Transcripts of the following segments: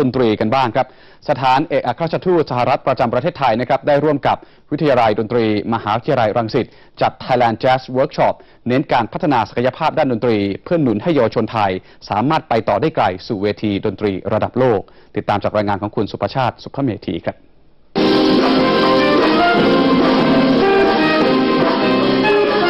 ดนตรีกันบ้างครับ สถานเอกอัครราชทูตสหรัฐประจำประเทศไทยนะครับได้ร่วมกับวิทยาลัยดนตรี มหาวิทยาลัยรังสิตจัด Thailand Jazz Workshop เน้นการพัฒนาศักยภาพด้านดนตรี เพื่อหนุนให้เยาวชนไทย สามารถไปต่อได้ไกลสู่เวทีดนตรีระดับโลก ติดตามจากรายงานของคุณสุประชาติสุภเมธีครับ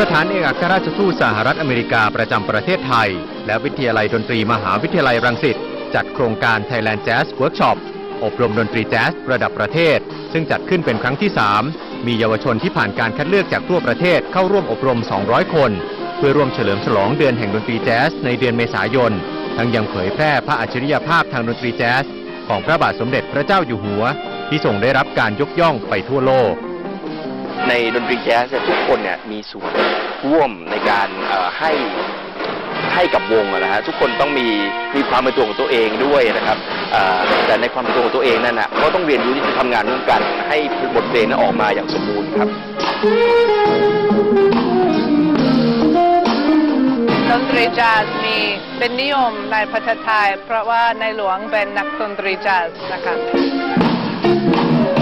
สถานเอกอัครราชทูตสหรัฐอเมริกาประจำประเทศไทย และวิทยาลัยดนตรีมหาวิทยาลัยรังสิต จัดโครงการ Thailand Jazz Workshop อบรมดนตรีแจ๊สระดับประเทศ ซึ่งจัดขึ้นเป็นครั้งที่ 3 มีเยาวชนที่ผ่านการคัดเลือกจากทั่วประเทศเข้าร่วมอบรม 200 คน เพื่อร่วมเฉลิมฉลองเดือนแห่งดนตรีแจ๊สในเดือนเมษายน ทั้งยังเผยแพร่พระอัจฉริยภาพทางดนตรีแจ๊สของพระบาทสมเด็จพระเจ้าอยู่หัว ที่ทรงได้รับการยกย่องไปทั่วโลก ในดนตรีแจ๊สทุกคนเนี่ยมีส่วนร่วมในการให้ ให้กับวงอะนะฮะทุกคนต้องมีมีความเป็นตัวของตัวเองด้วยนะครับเอ่อแต่ในความเป็นตัวของตัวเองนั่นนะก็ต้องเรียนรู้ที่จะทำงานร่วมกัน ให้บทเพลงนั้นออกมาอย่างสมบูรณ์ครับดนตรีแจ๊สมีเป็นนิยมในประเทศไทย เพราะว่าในหลวงเป็นนักดนตรีแจ๊สนะคะ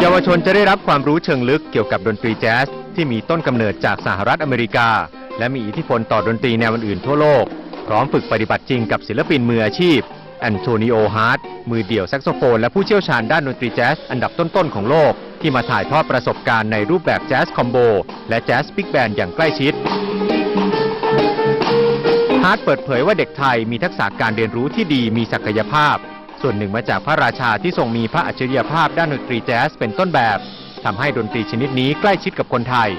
เยาวชนจะได้รับความรู้เชิงลึกเกี่ยวกับดนตรีแจ๊สที่มีต้นกำเนิดจากสหรัฐอเมริกา และมีอิทธิพลต่อดนตรีแนวอื่นๆทั่วโลก พร้อมฝึกปฏิบัติจริงกับศิลปินมืออาชีพ แอนโทนิโอฮาร์ดมือเดี่ยวแซกโซโฟนและผู้เชี่ยวชาญด้านดนตรีแจ๊สอันดับต้นๆของโลก ที่มาถ่ายทอดประสบการณ์ในรูปแบบแจ๊สคอมโบและแจ๊สบิ๊กแบนด์อย่างใกล้ชิดฮาร์ดเปิดเผยว่าเด็กไทยมีทักษะการเรียนรู้ที่ดีมีศักยภาพ ส่วนหนึ่งมาจากพระราชาที่ทรงมีพระอัจฉริยภาพด้านดนตรีแจ๊สเป็นต้นแบบทำให้ดนตรีชนิดนี้ใกล้ชิดกับคนไทย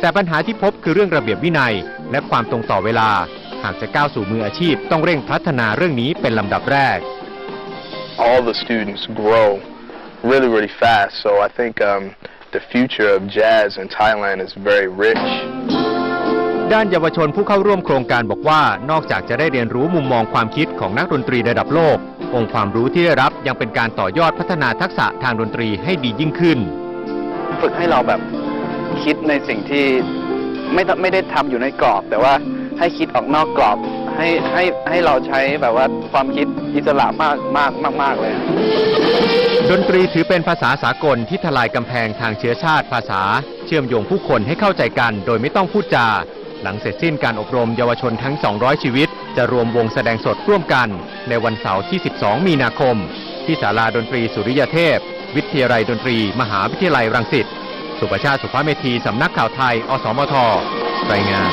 แต่ปัญหาที่พบคือเรื่องระเบียบวินัย และความตรงต่อเวลา หากจะก้าวสู่มืออาชีพ ต้องเร่งพัฒนาเรื่องนี้เป็นลำดับแรก all the students grow really, really fast. So I think um, the future of jazz in Thailand is very rich. ด้านเยาวชนผู้เข้าร่วมโครงการบอกว่านอกจากจะได้เรียนรู้มุมมองความคิดของนักดนตรีระดับโลก องค์ความรู้ที่ได้รับยังเป็นการต่อยอดพัฒนาทักษะทางดนตรีให้ดียิ่งขึ้น ฝึกให้เราแบบคิดในสิ่งที่ไม่ต้องไม่ได้ทำอยู่ในกรอบ แต่ว่า ให้คิดออกนอกกรอบ ให้ให้ให้เราใช้แบบว่าความคิดอิสระมากมากมากมากเลย ดนตรีถือเป็นภาษาสากลที่ทลายกำแพงทางเชื้อชาติภาษา เชื่อมโยงผู้คนให้เข้าใจกัน โดยไม่ต้องพูดจา หลังเสร็จสิ้นการอบรมเยาวชนทั้ง 200 ชีวิต จะรวมวงแสดงสดร่วมกัน ในวันเสาร์ที่ 12 มีนาคม ที่ศาลาดนตรีสุริยเทพ วิทยาลัยดนตรี มหาวิทยาลัยรังสิตสุประชาติสุภาเมธี สำนักข่าวไทย อสมท รายงาน